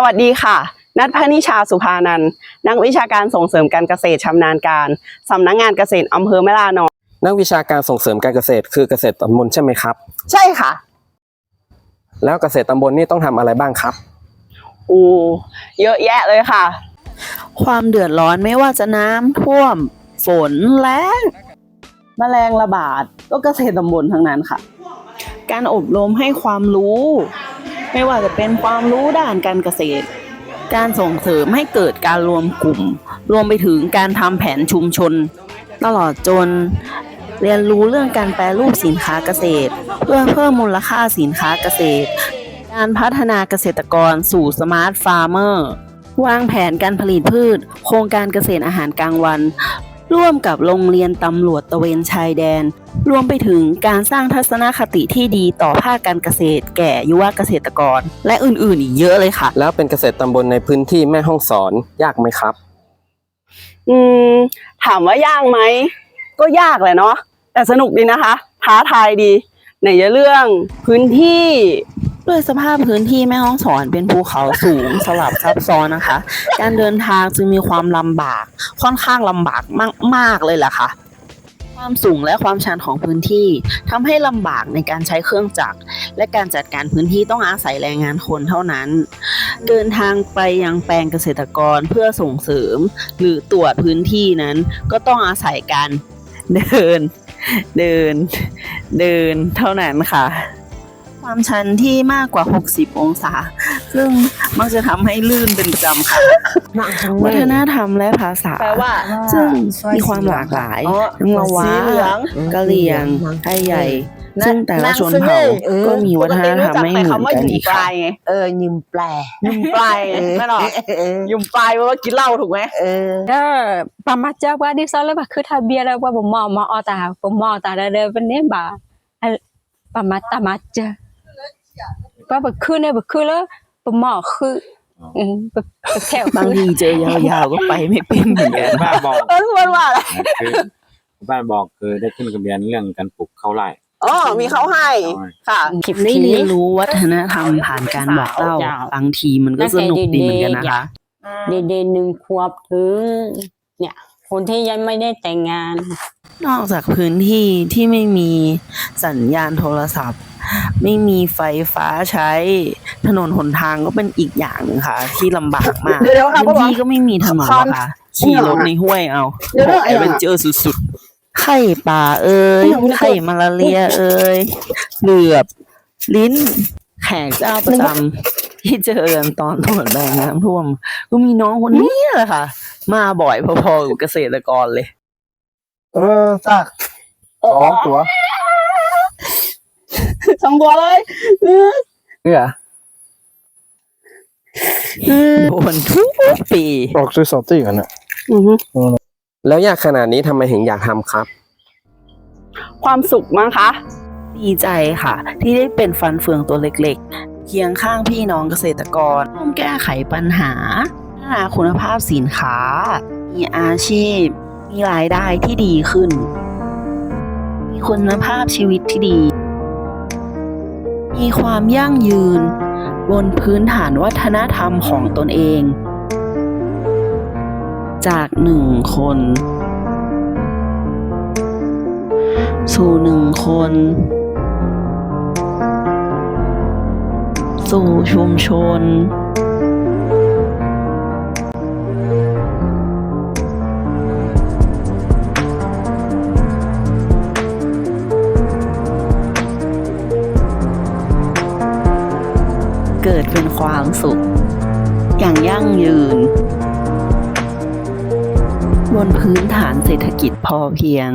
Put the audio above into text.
สวัสดีค่ะ นัทพนิชาสุภานันท์นักวิชาการส่งเสริมการเกษตรชำนาญการ สำนักงานเกษตรอำเภอแม่ลานองนักวิชาการส่งเสริมการเกษตรคือเกษตรตำบลใช่ไหมครับ ใช่ค่ะ แล้วเกษตรตำบลนี่ต้องทำอะไรบ้างครับ อูเยอะแยะเลยค่ะ ความเดือดร้อนไม่ว่าจะน้ำท่วม ฝนแล้งแมลงระบาดก็เกษตรตำบลทั้งนั้นค่ะ การอบรมให้ความรู้ ไม่ว่าจะเป็นความรู้ด้านการเกษตร การส่งเสริมให้เกิดการรวมกลุ่ม รวมไปถึงการทำแผนชุมชน ตลอดจน เรียนรู้เรื่องการแปรรูปสินค้าเกษตร เพื่อเพิ่มมูลค่าสินค้าเกษตร การพัฒนาเกษตรกรสู่สมาร์ทฟาร์มเมอร์วางแผนการผลิตพืช โครงการเกษตรอาหารกลางวัน ร่วมกับโรงเรียนตำรวจตระเวนชายแดน รวมไปถึงการสร้างทัศนคติที่ดีต่อภาคการเกษตร แก่ยุวเกษตรกร และอื่นๆ อีกเยอะเลยค่ะ แล้วเป็นเกษตรตำบลในพื้นที่แม่ห้องสอนยากไหมครับ อืม ถามว่ายากไหม ก็ยากแหละเนาะแต่สนุกดีนะคะ ท้าทายดีไหนจะเรื่องพื้นที่ ด้วยสภาพพื้นที่แม่ห้องสอนเป็นภูเขาสูงสลับซับซ้อนนะคะ การเดินทางจึงมีความลำบากค่อนข้างลำบากมาก ๆ เลยแหละค่ะ ความสูงและความชันของพื้นที่ทำให้ลำบากในการใช้เครื่องจักร และการจัดการพื้นที่ต้องอาศัยแรงงานคนเท่านั้น เดินทางไปยังแปลงเกษตรกรเพื่อส่งเสริม หรือตรวจพื้นที่นั้น ก็ต้องอาศัยการเดิน เดิน เดินเท่านั้นค่ะ ความชันที่มากกว่า 60 องศา ซึ่งมักจะทำให้ลื่นเป็นประจำค่ะวัฒนธรรมและภาษาแปลว่าซึ่งมีความหลากหลายอ๋อทั้งละวะสีเหลืองกะเหรี่ยงไทยใหญ่ซึ่งแต่ละชนเผ่าเออก็มีวัฒนธรรมไม่เหมือนกันอีกปค่ะลายไงเออยืมแปลยุมปลายไงไม่หรอกเออยุมปลายเพราะว่ากินเหล้าถูกไหมเออ đó bà mặt cho qua đi sau đó bà cứ thay bia ra qua bụng mò mò o tà bụng mò tà ra đây bên ném bà à, bà mặt tà mặt cho qua bà cứ này bà cứ đó bụng mò khư ừ, bà, bà theo บาง khư ทีเจอยาวๆก็ไปไม่เป็นเหมือนกันบ้านบอกเออมันว่าอะไรคือบ้านบอกคือได้ขึ้นทะเบียนเรื่องการปลูกข้าวไร่อ๋อมีเขาให้ค่ะได้เรียนรู้วัฒนธรรมผ่านการบอกเล่าบางทีมันก็สนุกดีเหมือนกันนะคะเด็กๆหนึ่งขวบถึงเนี่ย คนที่ยังไม่ได้แต่งงาน นอกจากพื้นที่ที่ไม่มีสัญญาณโทรศัพท์ ไม่มีไฟฟ้าใช้ ถนนหนทางก็เป็นอีกอย่างหนึ่งค่ะ ที่ลำบากมากเดี๋ยวๆค่ะพื้นที่ก็ไม่มีถนนหรอกค่ะ ขี่รถในห้วยเอาเดี๋ยวๆบอกแอดเวนเจอร์สุดๆไข่ป่าเอ้ยไข่มาลาเรียเอ้ยเหลือบ ลิ้นแขกเจ้าประจำที่เจอกันตอนถนนแดงน้ำท่วม ก็มีน้องคนนี้แหละค่ะ มาบ่อยพอๆกับเกษตรกรเลย เออซากสองตัว สองตัวเลยเออเนี่ยโดนทุกปีออกซื้อสองตีกันเนี่ยอือฮึแล้วยากขนาดนี้ทำไมถึงอยากทำครับ ความสุขมั้งคะดีใจค่ะ ที่ได้เป็นฟันเฟืองตัวเล็กๆ เคียงข้างพี่น้องเกษตรกรร่วมแก้ไขปัญหาพัฒนาคุณภาพสินค้า มีอาชีพ มีรายได้ที่ดีขึ้น มีคุณภาพชีวิตที่ดี มีความยั่งยืน บนพื้นฐานวัฒนธรรมของตนเอง จากหนึ่งคน สู่หนึ่งคน สู่ชุมชน เป็นความสุข อย่างยั่งยืน บนพื้นฐานเศรษฐกิจพอเพียง